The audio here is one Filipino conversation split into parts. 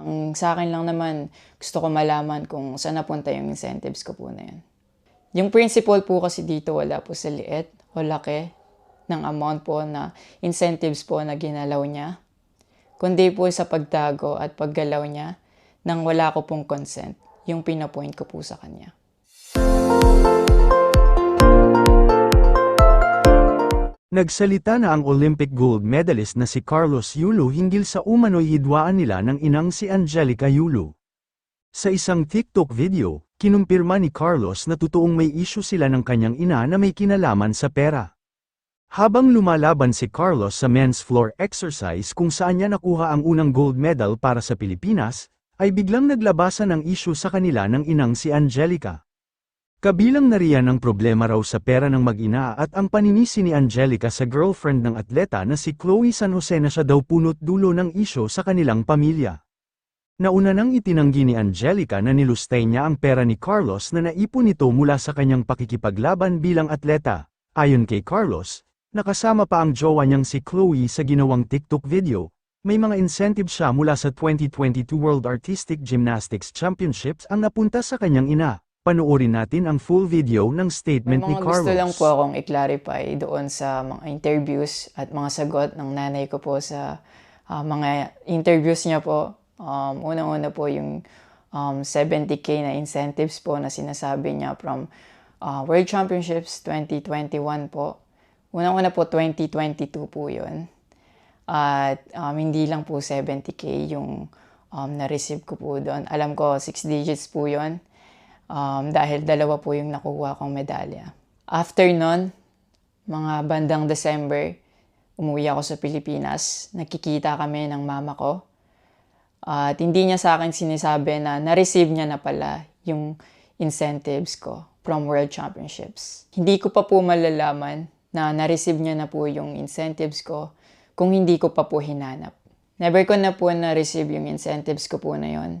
Ang sa akin lang naman, gusto ko malaman kung saan napunta yung incentives ko po na yun. Yung principal po kasi dito wala po sa liit o laki ng amount po na incentives po na ginalaw niya, kundi po sa pagtago at paggalaw niya nang wala ko pong consent, yung pinapoint ko po sa kanya. Nagsalita na ang Olympic gold medalist na si Carlos Yulo hinggil sa umano'y hidwaan nila ng inang si Angelica Yulo. Sa isang TikTok video, kinumpirma ni Carlos na totoong may issue sila ng kanyang ina na may kinalaman sa pera. Habang lumalaban si Carlos sa men's floor exercise kung saan niya nakuha ang unang gold medal para sa Pilipinas, ay biglang naglabasan ng issue sa kanila ng inang si Angelica. Kabilang na riyan ang problema raw sa pera ng mag-ina at ang paninisi ni Angelica sa girlfriend ng atleta na si Chloe San Jose na siya daw punot dulo ng isyo sa kanilang pamilya. Nauna nang itinanggi ni Angelica na nilustay niya ang pera ni Carlos na naipon nito mula sa kanyang pakikipaglaban bilang atleta. Ayon kay Carlos, nakasama pa ang jowa niyang si Chloe sa ginawang TikTok video. May mga incentive siya mula sa 2022 World Artistic Gymnastics Championships ang napunta sa kanyang ina. Panoorin natin ang full video ng statement ni Carlos. gusto lang po akong i-clarify doon sa mga interviews at mga sagot ng nanay ko po sa ah, mga interviews niya po. Um, Unang-una po yung um, 70k na incentives po na sinasabi niya from ah, World Championships 2021 po. Unang-una po 2022 po yun. At um, hindi lang po 70k yung um, na-receive ko po doon. Alam ko 6 digits po yun um, dahil dalawa po yung nakuha kong medalya. After nun, mga bandang December, umuwi ako sa Pilipinas. Nakikita kami ng mama ko. At hindi niya sa akin sinisabi na na-receive niya na pala yung incentives ko from World Championships. Hindi ko pa po malalaman na na-receive niya na po yung incentives ko kung hindi ko pa po hinanap. Never ko na po na-receive yung incentives ko po na yon.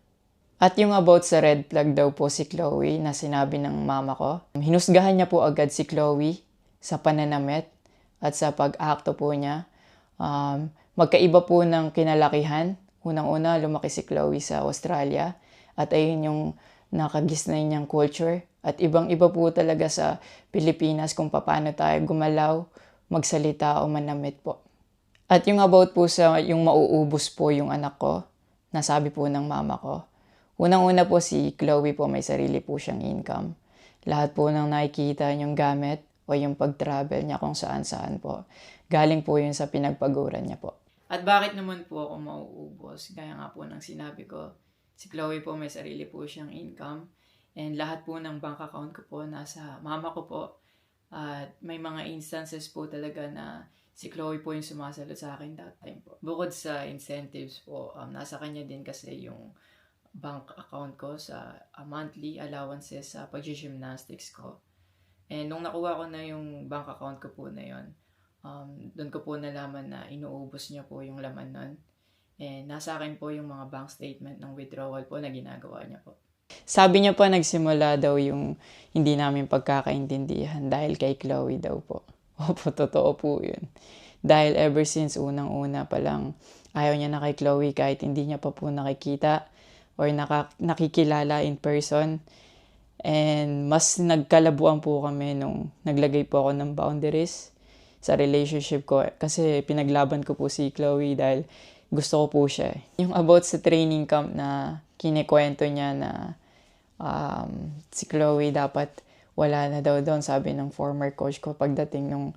At yung about sa red flag daw po si Chloe na sinabi ng mama ko, hinusgahan niya po agad si Chloe sa pananamit at sa pag-akto po niya. Um, magkaiba po ng kinalakihan. Unang-una, lumaki si Chloe sa Australia at ayun yung nakagisnay niyang culture. At ibang-iba po talaga sa Pilipinas kung paano tayo gumalaw, magsalita o manamit po. At yung about po sa yung mauubos po yung anak ko, nasabi po ng mama ko, Unang-una po si Chloe po may sarili po siyang income. Lahat po ng nakikita niyong gamit o yung pag-travel niya kung saan-saan po. Galing po yun sa pinagpaguran niya po. At bakit naman po ako mauubos? Gaya nga po ng sinabi ko, si Chloe po may sarili po siyang income. And lahat po ng bank account ko po nasa mama ko po. At may mga instances po talaga na si Chloe po yung sumasagot sa akin that time po. Bukod sa incentives po, um, nasa kanya din kasi yung bank account ko sa uh, monthly allowances sa pag-gymnastics ko. And nung nakuha ko na yung bank account ko po na yon, um, doon ko po nalaman na inuubos niya po yung laman nun. And nasa akin po yung mga bank statement ng withdrawal po na ginagawa niya po. Sabi niya pa nagsimula daw yung hindi namin pagkakaintindihan dahil kay Chloe daw po. Opo, totoo po yun. Dahil ever since unang-una pa lang, ayaw niya na kay Chloe kahit hindi niya pa po nakikita or naka, nakikilala in person. And mas nagkalabuan po kami nung naglagay po ako ng boundaries sa relationship ko. Kasi pinaglaban ko po si Chloe dahil gusto ko po siya. Yung about sa training camp na kinikwento niya na um, si Chloe dapat wala na daw doon, sabi ng former coach ko pagdating nung,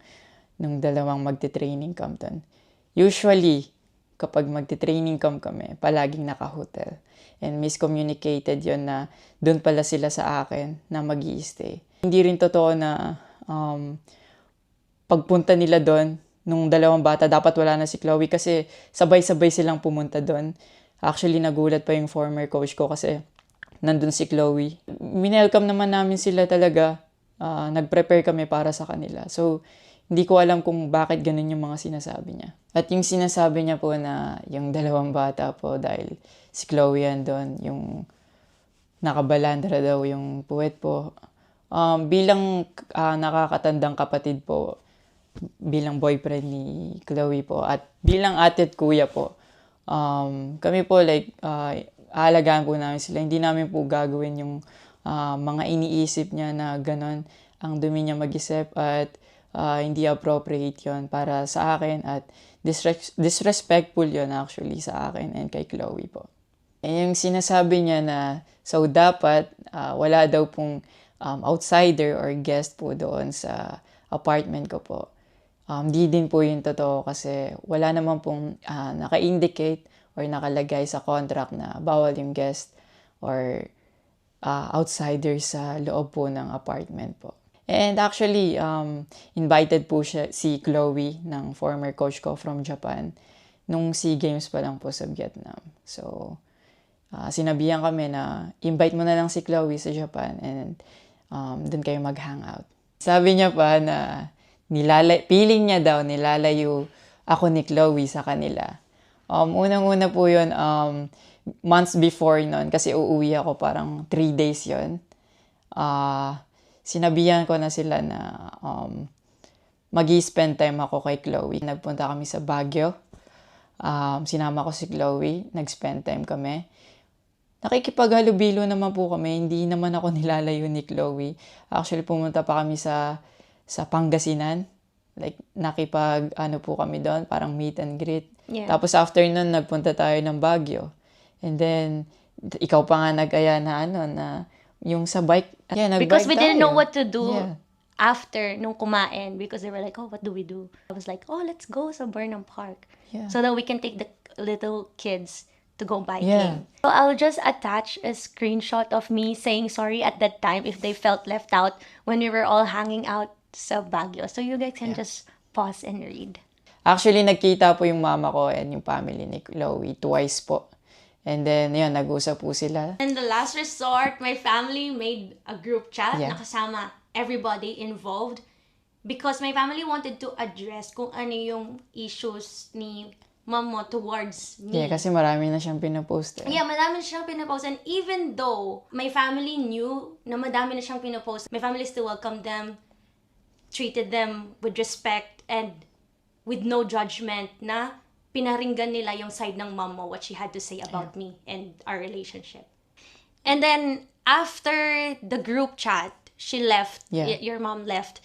nung dalawang magte-training camp doon. Usually, kapag magte-training camp kami, palaging naka-hotel. And miscommunicated yon na doon pala sila sa akin na mag stay Hindi rin totoo na um, pagpunta nila doon, nung dalawang bata, dapat wala na si Chloe kasi sabay-sabay silang pumunta doon. Actually, nagulat pa yung former coach ko kasi nandun si Chloe. Minelcome naman namin sila talaga. Ah, nag-prepare kami para sa kanila. So, hindi ko alam kung bakit ganun yung mga sinasabi niya. At yung sinasabi niya po na yung dalawang bata po dahil si Chloe andun, yung nakabalandra daw yung puwet po. Um, bilang ah, nakakatandang kapatid po, bilang boyfriend ni Chloe po, at bilang ate at kuya po, um, kami po like, ah, aalagaan po namin sila. Hindi namin po gagawin yung ah, mga iniisip niya na ganon ang dumi niya mag-isip at ah, hindi appropriate yon para sa akin at disres- disrespectful yon actually sa akin and kay Chloe po. Eh, yung sinasabi niya na so dapat ah, wala daw pong um, outsider or guest po doon sa apartment ko po. Um, di din po yung totoo kasi wala naman pong ah, naka-indicate or nakalagay sa contract na bawal yung guest or ah, outsider sa loob po ng apartment po. And actually, um, invited po siya, si Chloe ng former coach ko from Japan nung SEA Games pa lang po sa Vietnam. So, ah, sinabihan kami na invite mo na lang si Chloe sa Japan and um, doon kayo mag-hangout. Sabi niya pa na nilalay, feeling niya daw nilalayo ako ni Chloe sa kanila. Um, unang-una po yun, um, months before nun, kasi uuwi ako parang three days yon Ah, sinabihan ko na sila na um, mag spend time ako kay Chloe. Nagpunta kami sa Baguio. Um, sinama ko si Chloe. Nag-spend time kami. Nakikipaghalubilo naman po kami. Hindi naman ako nilalayo ni Chloe. Actually, pumunta pa kami sa sa Pangasinan. Like, nakipag, ano po kami doon, parang meet and greet. Yeah. Tapos after nun, nagpunta tayo ng Baguio. And then, ikaw pa nga nag-aya na ano, na yung sa bike. Yeah, nag-bike Because we didn't know what to do Yeah. after nung kumain because they were like, oh, what do we do? I was like, oh, let's go sa Burnham Park Yeah. so that we can take the little kids to go biking. Yeah. So I'll just attach a screenshot of me saying sorry at that time if they felt left out when we were all hanging out sa Baguio. So you guys can just pause and read. Actually, nagkita po yung mama ko and yung family ni Chloe twice po. And then, yun, nag-usap po sila. And the last resort, my family made a group chat Yeah. nakasama everybody involved because my family wanted to address kung ano yung issues ni mom mo towards me. Yeah, kasi marami na siyang pinopost eh. Yeah, madami na siyang pinapost. And even though my family knew na madami na siyang pinapost, my family still welcomed them, treated them with respect and with no judgment na pinaringgan nila yung side ng mom mo, what she had to say about me and our relationship. And then, after the group chat, she left, Yeah. your mom left,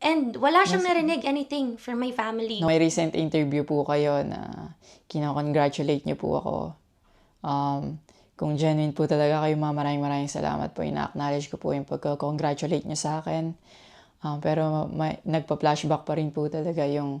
and wala siyang narinig anything from my family. May recent interview po kayo na kinakongratulate niyo po ako. Um, kung genuine po talaga kayo, ma, maraming maraming salamat po. Ina-acknowledge ko po yung pagka-congratulate niyo sa akin. Um, pero may, nagpa-flashback pa rin po talaga yung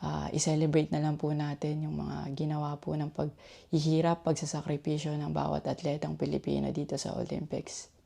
ah, i-celebrate na lang po natin yung mga ginawa po ng paghihirap, pagsasakripisyo ng bawat atletang Pilipino dito sa Olympics.